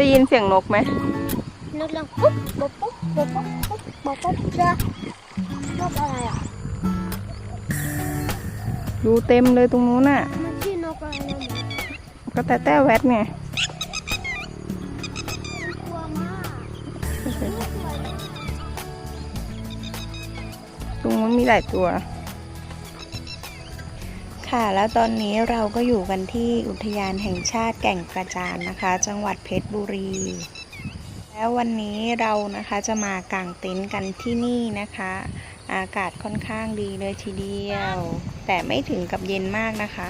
ได้ยินเสียงนกไหมนกร้องปุ๊บปุ๊บปุ๊บปุ๊บปุ๊บปุ๊บปุ๊บเจอนกอะไรอะดูเต็มเลยตรงนู้นน่ะ มันชื่อนกอะไรนะหมูก็แต่แต่แวดไงมันกลัวมากตรงนู้นมีหลายตัว ค่ะ แล้วตอนนี้เราก็อยู่กันที่อุทยานแห่งชาติแก่งกระจานนะคะ จังหวัดเพชรบุรี แล้ววันนี้เรานะคะจะมากางเต็นท์กันที่นี่นะคะ อากาศค่อนข้างดีเลยทีเดียว แต่ไม่ถึงกับเย็นมากนะคะ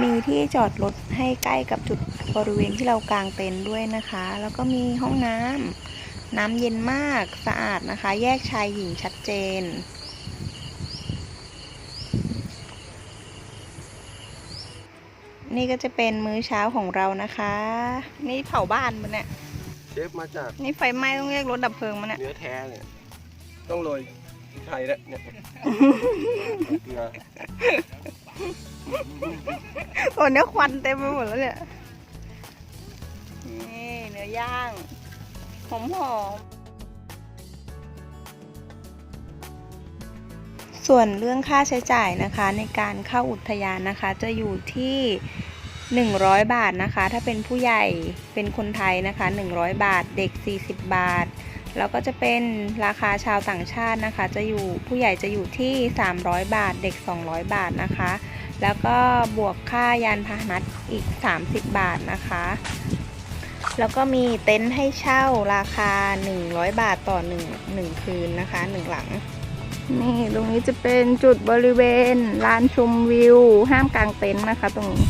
มีที่จอดรถให้ใกล้กับจุดบริเวณที่เรากางเต็นท์ด้วยนะคะ แล้วก็มีห้องน้ำ น้ำเย็นมากสะอาดนะคะ แยกชายหญิงชัดเจน นี่ก็จะเป็นมื้อเช้าของเรานะคะ นี่เผาบ้านมันเนี่ยเชฟมาจากนี่ไฟไหม้ต้องเรียกรถดับเพลิงมันเนี่ยเนื้อแท้เนี่ยต้องโรยพริกไทยแล้วเนี่ยเกลือโอ้เนื้อควันเต็มไปหมดแล้วเนี่ยนี่เนื้อย่าง หอมหอมส่วนเรื่องค่าใช้จ่ายนะคะ ในการเข้าอุทยานนะคะ จะอยู่ที่ 100 บาทนะคะ ถ้าเป็นผู้ใหญ่เป็นคนไทยนะคะ 100 บาทเด็ก 40 บาท แล้วก็จะเป็นราคาชาวต่างชาตินะคะ จะอยู่ผู้ใหญ่จะอยู่ที่ 300 บาท เด็ก 200 บาทนะคะ แล้วก็บวกค่ายานพาหนะอีก 30 บาทนะคะ แล้วก็มีเต็นท์ให้เช่าราคา 100 บาทต่อ1 1คืนนะคะ 1 หลัง นี่ ตรงนี้จะเป็นจุดบริเวณลานชมวิว ห้ามกางเต็นท์นะคะตรงนี้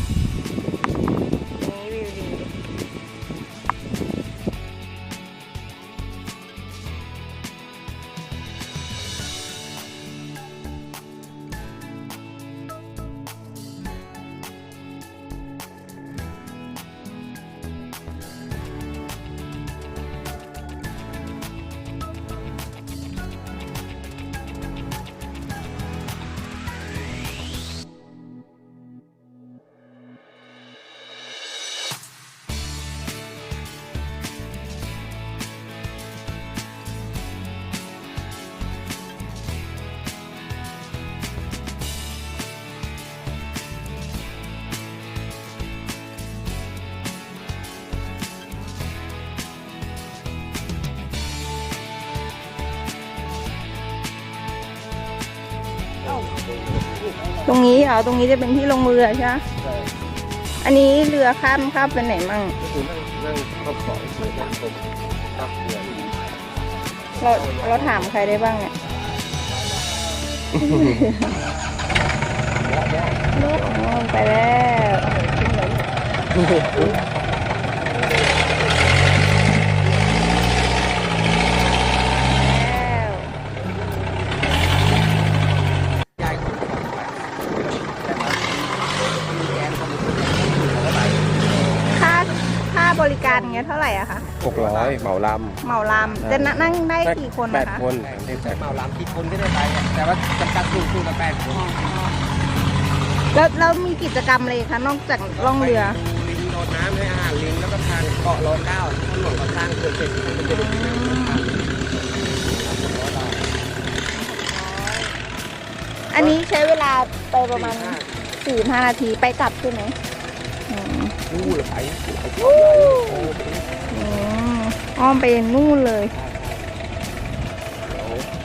ตรงนี้เหรอตรงนี้จะเป็นที่ลงเรือใช่ไหมใช่อันนี้เรือข้ามข้ามไปไหนมั่งก็คือนั่งนั่งเข้าปล่อยเรือนั่งชมรับเรือเราเราถามใครได้บ้างเนี่ยอ๋อไปแล้วค่าค่าบริกา รอย่างเงี้ยเท่าไหร่อะคะหกร้อยเหมาลเหมาลำจะนั่งได้ำกี่คนแปนะดคะคนได้แปดเหมาลำกี่คนก็ได้ไปอะแต่ว่าจำกัดสูงสุดละแปดคนแล้วแล้วมีกิจกรรมอะไรอีกคะนอกจากล่องเรือ ไปดูลิงโดดน้ำให้อาหารลิงแล้วก็ทานเกาะร้อยเก้าถนนก่อสร้างเกิดเสร็จมันจะเป็นอันนี้ใช้เวลาไปประมาณสี่ห้านาทีไปกลับใช่ไหมอืม นู่นไปไปอืม อ้อมไปนู่นเลย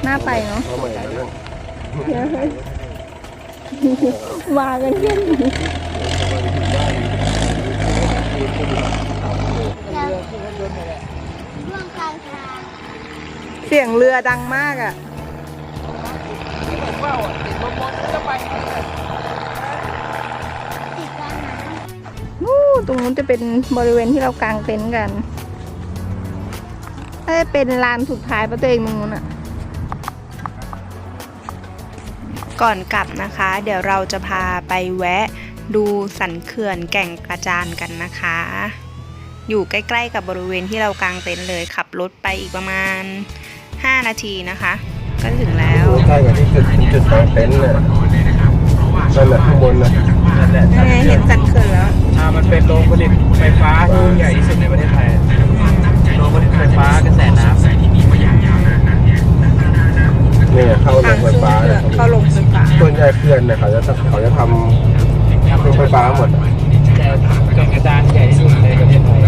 น่าไปเนาะเอาใหม่แล้วเรื่องเดี๋ยวเฮ้ยมากันเยอะแล้วช่วงกลางทางเสียงเรือดังมากอะติดกลางน้นู่นตรงนู้นจะเป็นบริเวณที่เรากางเต็นท์กัน น่าจะเป็นลานสุดท้ายประตัวเองตรงนู้นอะก่อนกลับนะคะ เดี๋ยวเราจะพาไปแวะดูสันเขื่อนแก่งกระจานกันนะคะ อยู่ใกล้ๆกับบริเวณที่เรากางเต็นท์เลยขับรถไปอีกประมาณ 5 นาทีนะคะ ก็ถึงแล้วใกล้กับที่จุดจุดกลางเต็นท์น่ะนั่นแหละข้างบนนะนั่นแหละยังไงเห็นสันเขื่อนแล้วอ่ามันเป็นโรงผลิตไฟฟ้าที่ใหญ่ที่สุดในประเทศไทยโรงผลิต ไฟฟ้ากระแสน้ำเนี่ยเข้าโรทางงไฟขึ้นฟ้าเขื่เนี่อยนเข้าลงไฟฟ้าส่วนใหญ่เขื่อนเนี่ยเขาจะเขาจะทำโรงไฟฟ้าหมดอะแต่แก่งกระจานใหญ่ที่สุดในประเทศไทย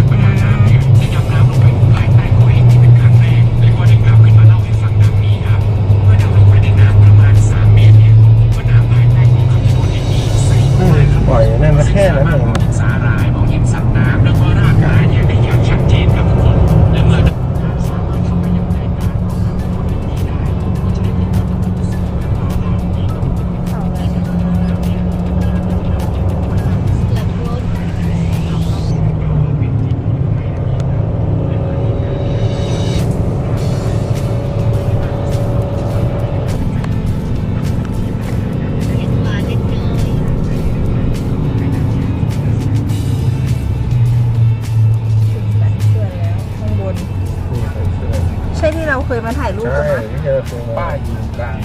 ใช่ไม่เจอคือป้ายอยู่กลาง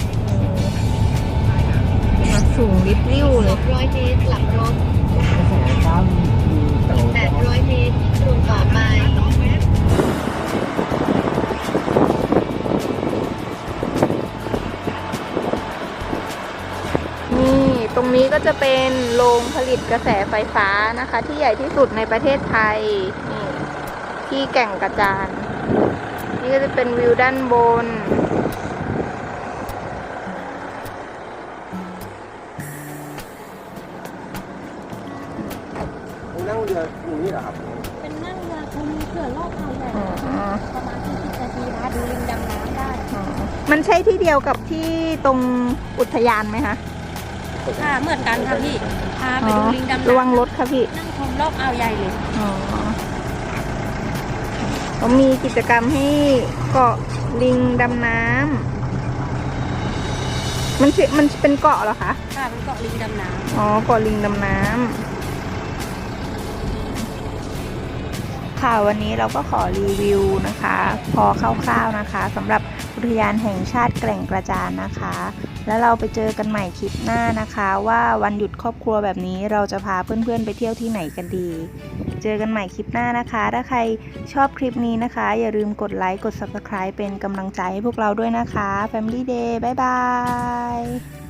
สูงริบริ้วเลยร้อยเมตรกลับรถแสน้ำมีเต่าแปดร้อยเมตรตรงต่อไป นี่ ตรงนี้ก็จะเป็นโรงผลิตกระแสไฟฟ้านะคะ ที่ใหญ่ที่สุดในประเทศไทยนี่ที่แก่งกระจาน นี่ก็จะเป็นวิวด้านบน นั่งเรืออย่างนี้เหรอครับเป็นนั่งเรือชมเขื่อนรอบอ่าวใหญ่อ๋อประมาณ40นาทีนะคะดูลิงดำน้ำได้อ๋อมันใช่ที่เดียวกับที่ตรงอุทยานไหมคะค่ะเหมือนกันค่ะพี่พาไปดูลิงดำน้ำระวังรถค่ะพี่ นั่งชมรอบอ่าวใหญ่เลยอ๋อ เขามีกิจกรรมให้เกาะลิงดำน้ำมันชื่อมันเป็นเกาะเหรอคะ ค่ะเป็นเกาะลิงดำน้ำอ๋อเกาะลิงดำน้ำค่ะวันนี้เราก็ขอรีวิวนะคะ พอคร่าวๆนะคะสำหรับอุทยานแห่งชาติแก่งกระจานนะคะ แล้วเราไปเจอกันใหม่คลิปหน้านะคะ ว่าวันหยุดครอบครัวแบบนี้เราจะพาเพื่อนๆไปเที่ยวที่ไหนกันดี เจอกันใหม่คลิปหน้านะคะ ถ้าใครชอบคลิปนี้นะคะ อย่าลืมกดไลค์ กด Subscribe เป็นกำลังใจให้พวกเราด้วยนะคะ Family Day บ๊ายบาย